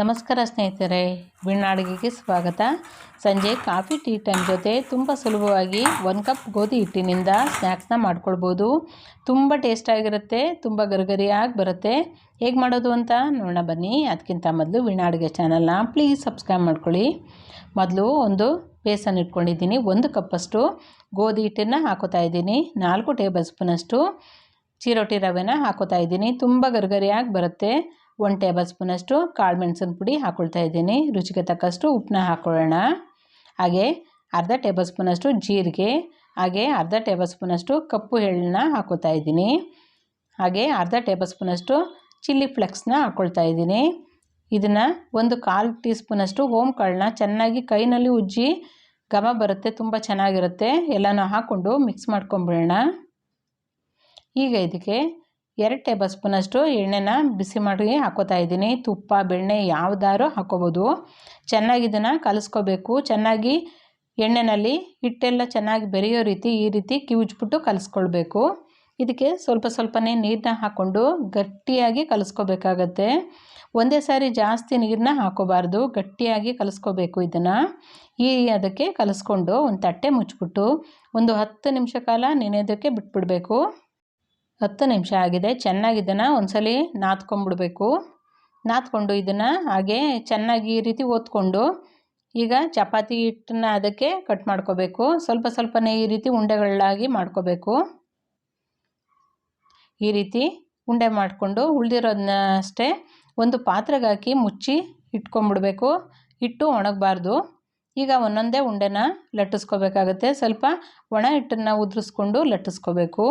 ನಮಸ್ಕಾರ ಸ್ನೇಹಿತರೆ ಬಿಣ್ಣಾಡಿಗೆಗೆ ಸ್ವಾಗತ. ಸಂಜೆ ಕಾಫಿ, ಟೀ ಟೈಮ್ ಜೊತೆ ತುಂಬ ಸುಲಭವಾಗಿ ಒಂದು ಕಪ್ ಗೋಧಿ ಹಿಟ್ಟಿನಿಂದ ಸ್ನ್ಯಾಕ್ಸ್ನ ಮಾಡ್ಕೊಳ್ಬೋದು. ತುಂಬ ಟೇಸ್ಟಾಗಿರುತ್ತೆ ತುಂಬ ಗರಿಗರಿಯಾಗಿ ಬರುತ್ತೆ. ಹೇಗೆ ಮಾಡೋದು ಅಂತ ನೋಡೋಣ ಬನ್ನಿ. ಅದಕ್ಕಿಂತ ಮೊದಲು ಬಿಣ್ಣಾಡಿಗೆ ಚಾನಲ್ನ ಪ್ಲೀಸ್ ಸಬ್ಸ್ಕ್ರೈಬ್ ಮಾಡ್ಕೊಳ್ಳಿ. ಮೊದಲು ಒಂದು ಬೇಸನ್ ಇಟ್ಕೊಂಡಿದ್ದೀನಿ, ಒಂದು ಕಪ್ಪಷ್ಟು ಗೋಧಿ ಹಿಟ್ಟನ್ನು ಹಾಕೋತಾ ಇದ್ದೀನಿ, ನಾಲ್ಕು ಟೇಬಲ್ ಸ್ಪೂನಷ್ಟು ಚಿರೋಟಿ ರವೆನ ಹಾಕೋತಾ ಇದ್ದೀನಿ, ತುಂಬ ಗರಿಗರಿಯಾಗಿ ಬರುತ್ತೆ. ಒಂದು ಟೇಬಲ್ ಸ್ಪೂನಷ್ಟು ಕಾಳು ಮೆಣಸಿನ ಪುಡಿ ಹಾಕೊಳ್ತಾ ಇದ್ದೀನಿ. ರುಚಿಗೆ ತಕ್ಕಷ್ಟು ಉಪ್ಪನ್ನ ಹಾಕ್ಕೊಳ್ಳೋಣ ಹಾಗೆ ಅರ್ಧ ಟೇಬಲ್ ಸ್ಪೂನಷ್ಟು ಜೀರಿಗೆ, ಹಾಗೆ ಅರ್ಧ ಟೇಬಲ್ ಸ್ಪೂನಷ್ಟು ಕಪ್ಪು ಎಳ್ಳನ್ನ ಹಾಕೋತಾ ಇದ್ದೀನಿ. ಹಾಗೆ ಅರ್ಧ ಟೇಬಲ್ ಸ್ಪೂನಷ್ಟು ಚಿಲ್ಲಿ ಫ್ಲೆಕ್ಸ್ನ ಹಾಕ್ಕೊಳ್ತಾ ಇದ್ದೀನಿ. ಇದನ್ನು ಒಂದು ಕಾಲು ಟೀ ಸ್ಪೂನಷ್ಟು ಓಮ್ ಕಾಳನ್ನ ಚೆನ್ನಾಗಿ ಕೈನಲ್ಲಿ ಉಜ್ಜಿ ಘಮ ಬರುತ್ತೆ, ತುಂಬ ಚೆನ್ನಾಗಿರುತ್ತೆ. ಎಲ್ಲನೂ ಹಾಕ್ಕೊಂಡು ಮಿಕ್ಸ್ ಮಾಡ್ಕೊಂಬಿಡೋಣ. ಈಗ ಇದಕ್ಕೆ ಎರಡು ಟೇಬಲ್ ಸ್ಪೂನಷ್ಟು ಎಣ್ಣೆನ ಬಿಸಿ ಮಾಡಿ ಹಾಕೋತಾ ಇದ್ದೀನಿ. ತುಪ್ಪ, ಬೆಣ್ಣೆ ಯಾವುದಾದ್ರು ಹಾಕೋಬೋದು. ಚೆನ್ನಾಗಿ ಇದನ್ನು ಕಲಿಸ್ಕೋಬೇಕು. ಚೆನ್ನಾಗಿ ಎಣ್ಣೆನಲ್ಲಿ ಹಿಟ್ಟೆಲ್ಲ ಚೆನ್ನಾಗಿ ಬೆರೆಯೋ ರೀತಿ ಈ ರೀತಿ ಕಿವುಚ್ಬಿಟ್ಟು ಕಲಿಸ್ಕೊಳ್ಬೇಕು. ಇದಕ್ಕೆ ಸ್ವಲ್ಪ ಸ್ವಲ್ಪನೇ ನೀರನ್ನ ಹಾಕ್ಕೊಂಡು ಗಟ್ಟಿಯಾಗಿ ಕಲಿಸ್ಕೋಬೇಕಾಗತ್ತೆ. ಒಂದೇ ಸಾರಿ ಜಾಸ್ತಿ ನೀರನ್ನ ಹಾಕೋಬಾರ್ದು. ಗಟ್ಟಿಯಾಗಿ ಕಲಿಸ್ಕೋಬೇಕು ಇದನ್ನು. ಈ ಅದಕ್ಕೆ ಕಲಿಸ್ಕೊಂಡು ಒಂದು ತಟ್ಟೆ ಮುಚ್ಚಿಬಿಟ್ಟು ಒಂದು ಹತ್ತು ನಿಮಿಷ ಕಾಲ ನೆನೆಯೋದಕ್ಕೆ ಬಿಟ್ಬಿಡಬೇಕು. ಹತ್ತು ನಿಮಿಷ ಆಗಿದೆ. ಚೆನ್ನಾಗಿ ಇದನ್ನು ಒಂದ್ಸಲಿ ನಾದ್ಕೊಂಬಿಡ್ಬೇಕು ನಾದ್ಕೊಂಡು ಇದನ್ನು ಹಾಗೆ ಚೆನ್ನಾಗಿ ಈ ರೀತಿ ಓದ್ಕೊಂಡು ಈಗ ಚಪಾತಿ ಹಿಟ್ಟನ್ನ ಅದಕ್ಕೆ ಕಟ್ ಮಾಡ್ಕೋಬೇಕು. ಸ್ವಲ್ಪ ಸ್ವಲ್ಪನೇ ಈ ರೀತಿ ಉಂಡೆಗಳಾಗಿ ಮಾಡ್ಕೋಬೇಕು. ಈ ರೀತಿ ಉಂಡೆ ಮಾಡಿಕೊಂಡು ಉಳಿದಿರೋದನ್ನ ಅಷ್ಟೇ ಒಂದು ಪಾತ್ರೆಗೆ ಹಾಕಿ ಮುಚ್ಚಿ ಇಟ್ಕೊಂಡ್ಬಿಡ್ಬೇಕು. ಹಿಟ್ಟು ಒಣಗಬಾರ್ದು. ಈಗ ಒಂದೊಂದೇ ಉಂಡೆನ ಲಟ್ಟಿಸ್ಕೋಬೇಕಾಗತ್ತೆ. ಸ್ವಲ್ಪ ಒಣ ಹಿಟ್ಟನ್ನು ಉದುರಿಸ್ಕೊಂಡು ಲಟ್ಟಿಸ್ಕೋಬೇಕು.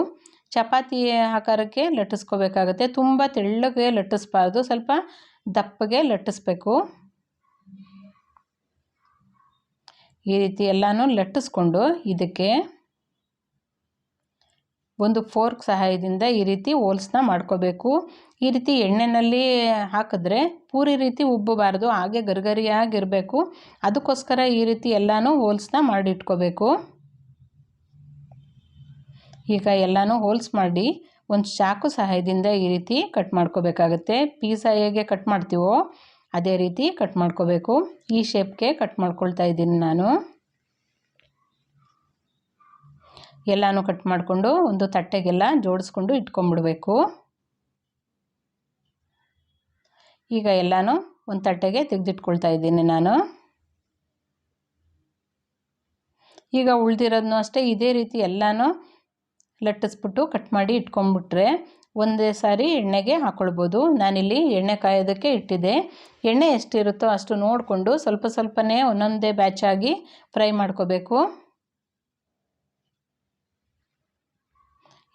ಚಪಾತಿ ಆಕಾರಕ್ಕೆ ಲಟ್ಟಿಸ್ಕೋಬೇಕಾಗತ್ತೆ. ತುಂಬ ತೆಳ್ಳಗೆ ಲಟ್ಟಿಸ್ಬಾರ್ದು. ಸ್ವಲ್ಪ ದಪ್ಪಗೆ ಲಟ್ಟಿಸ್ಬೇಕು. ಈ ರೀತಿ ಎಲ್ಲನೂ ಲಟ್ಟಿಸ್ಕೊಂಡು ಇದಕ್ಕೆ ಒಂದು ಫೋರ್ಕ್ ಸಹಾಯದಿಂದ ಈ ರೀತಿ ಹೋಲ್ಸ್ನ ಮಾಡ್ಕೋಬೇಕು. ಈ ರೀತಿ ಎಣ್ಣೆಯಲ್ಲಿ ಹಾಕಿದ್ರೆ ಪೂರಿ ರೀತಿ ಉಬ್ಬಬಾರ್ದು. ಹಾಗೆ ಗರಿಗರಿಯಾಗಿರಬೇಕು. ಅದಕ್ಕೋಸ್ಕರ ಈ ರೀತಿ ಎಲ್ಲನೂ ಹೋಲ್ಸ್ನ ಮಾಡಿಟ್ಕೋಬೇಕು. ಈಗ ಎಲ್ಲನೂ ಹೋಲ್ಸ್ ಮಾಡಿ ಒಂದು ಚಾಕು ಸಹಾಯದಿಂದ ಈ ರೀತಿ ಕಟ್ ಮಾಡ್ಕೋಬೇಕಾಗುತ್ತೆ. ಪೀಸಾ ಹೇಗೆ ಕಟ್ ಮಾಡ್ತೀವೋ ಅದೇ ರೀತಿ ಕಟ್ ಮಾಡ್ಕೋಬೇಕು. ಈ ಶೇಪ್ಗೆ ಕಟ್ ಮಾಡ್ಕೊಳ್ತಾ ಇದ್ದೀನಿ ನಾನು. ಎಲ್ಲನೂ ಕಟ್ ಮಾಡಿಕೊಂಡು ಒಂದು ತಟ್ಟೆಗೆಲ್ಲ ಜೋಡಿಸ್ಕೊಂಡು ಇಟ್ಕೊಂಡ್ಬಿಡ್ಬೇಕು. ಈಗ ಎಲ್ಲನೂ ಒಂದು ತಟ್ಟೆಗೆ ತೆಗೆದಿಟ್ಕೊಳ್ತಾ ಇದ್ದೀನಿ ನಾನು. ಈಗ ಉಳ್ದಿರೋದನ್ನು ಅಷ್ಟೇ, ಇದೇ ರೀತಿ ಎಲ್ಲನೂ ಲಟ್ಟಿಸ್ಬಿಟ್ಟು ಕಟ್ ಮಾಡಿ ಇಟ್ಕೊಂಡ್ಬಿಟ್ರೆ ಒಂದೇ ಸಾರಿ ಎಣ್ಣೆಗೆ ಹಾಕ್ಕೊಳ್ಬೋದು ನಾನಿಲ್ಲಿ ಎಣ್ಣೆ ಕಾಯೋದಕ್ಕೆ ಇಟ್ಟಿದ್ದೆ. ಎಣ್ಣೆ ಎಷ್ಟಿರುತ್ತೋ ಅಷ್ಟು ನೋಡಿಕೊಂಡು ಸ್ವಲ್ಪ ಸ್ವಲ್ಪನೇ ಒಂದೊಂದೇ ಬ್ಯಾಚಾಗಿ ಫ್ರೈ ಮಾಡ್ಕೋಬೇಕು.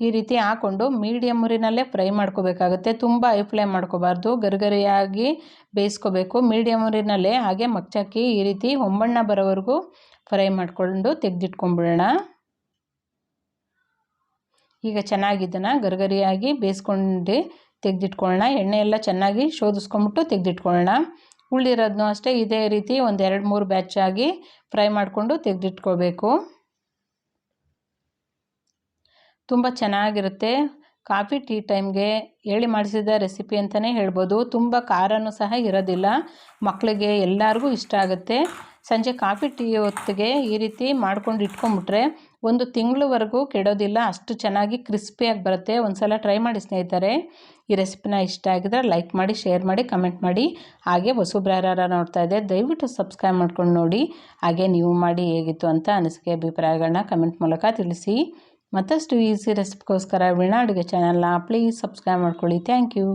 ಈ ರೀತಿ ಹಾಕ್ಕೊಂಡು ಮೀಡಿಯಮ್ ಉರಿನಲ್ಲೇ ಫ್ರೈ ಮಾಡ್ಕೋಬೇಕಾಗುತ್ತೆ. ತುಂಬ ಐ ಫ್ಲೈ ಮಾಡ್ಕೋಬಾರ್ದು. ಗರಿಗರಿಯಾಗಿ ಬೇಯಿಸ್ಕೋಬೇಕು. ಮೀಡಿಯಮ್ ಉರಿನಲ್ಲೇ ಹಾಗೆ ಮಗ್ಚಾಕಿ ಈ ರೀತಿ ಹೊಂಬಣ್ಣ ಬರೋವರೆಗೂ ಫ್ರೈ ಮಾಡಿಕೊಂಡು ತೆಗೆದಿಟ್ಕೊಂಬಿಡೋಣ. ಈಗ ಚೆನ್ನಾಗಿ ಇದನ್ನು ಗರಿಗರಿಯಾಗಿ ಬೇಯಿಸ್ಕೊಂಡು ತೆಗೆದಿಟ್ಕೊಳ್ಳೋಣ ಎಣ್ಣೆ ಎಲ್ಲ ಚೆನ್ನಾಗಿ ಶೋಧಿಸ್ಕೊಂಬಿಟ್ಟು ತೆಗೆದಿಟ್ಕೊಳ್ಳೋಣ ಉಳ್ದಿರೋದನ್ನು ಅಷ್ಟೇ ಇದೇ ರೀತಿ ಒಂದು ಎರಡು ಮೂರು ಬ್ಯಾಚಾಗಿ ಫ್ರೈ ಮಾಡಿಕೊಂಡು ತೆಗೆದಿಟ್ಕೋಬೇಕು. ತುಂಬ ಚೆನ್ನಾಗಿರುತ್ತೆ. ಕಾಫಿ ಟೀ ಟೈಮ್ಗೆ ಹೇಳಿ ಮಾಡಿಸಿದ ರೆಸಿಪಿ ಅಂತಲೇ ಹೇಳ್ಬೋದು. ತುಂಬ ಖಾರನೂ ಸಹ ಇರೋದಿಲ್ಲ. ಮಕ್ಕಳಿಗೆ ಎಲ್ಲರಿಗೂ ಇಷ್ಟ ಆಗುತ್ತೆ. ಸಂಜೆ ಕಾಫಿ ಟೀ ಹೊತ್ತಿಗೆ ಈ ರೀತಿ ಮಾಡ್ಕೊಂಡು ಇಟ್ಕೊಂಡ್ಬಿಟ್ರೆ ಒಂದು ತಿಂಗಳವರೆಗೂ ಕೆಡೋದಿಲ್ಲ, ಅಷ್ಟು ಚೆನ್ನಾಗಿ ಕ್ರಿಸ್ಪಿಯಾಗಿ ಬರುತ್ತೆ. ಒಂದು ಸಲ ಟ್ರೈ ಮಾಡಿ ಸ್ನೇಹಿತರೆ. ಈ ರೆಸಿಪಿನ ಇಷ್ಟ ಆಗಿದ್ರೆ ಲೈಕ್ ಮಾಡಿ, ಶೇರ್ ಮಾಡಿ, ಕಮೆಂಟ್ ಮಾಡಿ. ಹಾಗೆ ಹೊಸಬ್ರಾರ ನೋಡ್ತಾ ಇದೆ ದಯವಿಟ್ಟು ಸಬ್ಸ್ಕ್ರೈಬ್ ಮಾಡ್ಕೊಂಡು ನೋಡಿ. ಹಾಗೆ ನೀವು ಮಾಡಿ ಹೇಗಿತ್ತು ಅಂತ ಅನಿಸಿಕೆ ಅಭಿಪ್ರಾಯಗಳನ್ನ ಕಮೆಂಟ್ ಮೂಲಕ ತಿಳಿಸಿ. ಮತ್ತಷ್ಟು ಈಸಿ ರೆಸಿಪಿಗೋಸ್ಕರ ವೀಣಾ ಅಡುಗೆ ಚಾನಲ್ನ ಪ್ಲೀಸ್ ಸಬ್ಸ್ಕ್ರೈಬ್ ಮಾಡ್ಕೊಳ್ಳಿ. Thank you.